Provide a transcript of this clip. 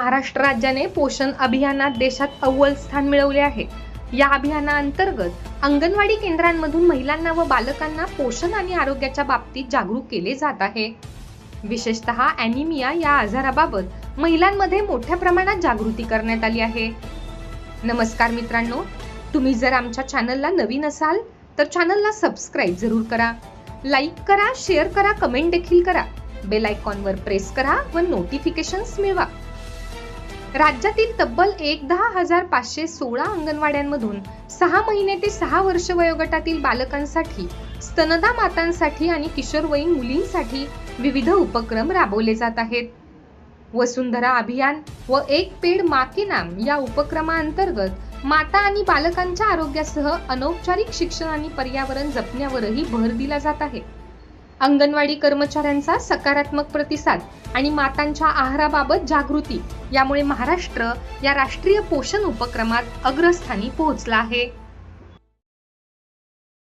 महाराष्ट्र राज्याने पोषण अभियानात देशात अव्वल स्थान मिळवले आहे. या अभियानाअंतर्गत अंगणवाडी केंद्रांमधून महिलांना व बालकांना पोषण आणि आरोग्याच्या बाबतीत जागरूक केले जात आहे. विशेषतः अॅनिमिया या आजाराबाबत महिलांमध्ये मोठ्या प्रमाणात जागृती करण्यात आली आहे. नमस्कार मित्रांनो तुम्ही जर आमच्या चॅनलला नवीन असाल तर चॅनलला सबस्क्राईब जरूर करा. लाईक करा शेअर करा कमेंट देखील करा. बेल आयकॉनवर प्रेस करा व नोटिफिकेशन्स मिळवा. राज्यातील तब्बल एक दहा हजार पाचशे सोळा अंगणवाड्यांमधून सहा महिने ते सहा वर्ष वयोगटातील बालकांसाठी स्तनदा मातांसाठी आणि किशोरवयीन मुलींसाठी विविध उपक्रम राबवले जात आहेत. वसुंधरा अभियान व एक पेड माके नाम या उपक्रमाअंतर्गत माता आणि बालकांच्या आरोग्यासह अनौपचारिक शिक्षण आणि पर्यावरण जपण्यावरही भर दिला जात आहे. अंगणवाडी कर्मचाऱ्यांचा सकारात्मक प्रतिसाद आणि मातांच्या आहाराबाबत जागृती यामुळे महाराष्ट्र या राष्ट्रीय पोषण उपक्रमात अग्रस्थानी पोहोचला आहे.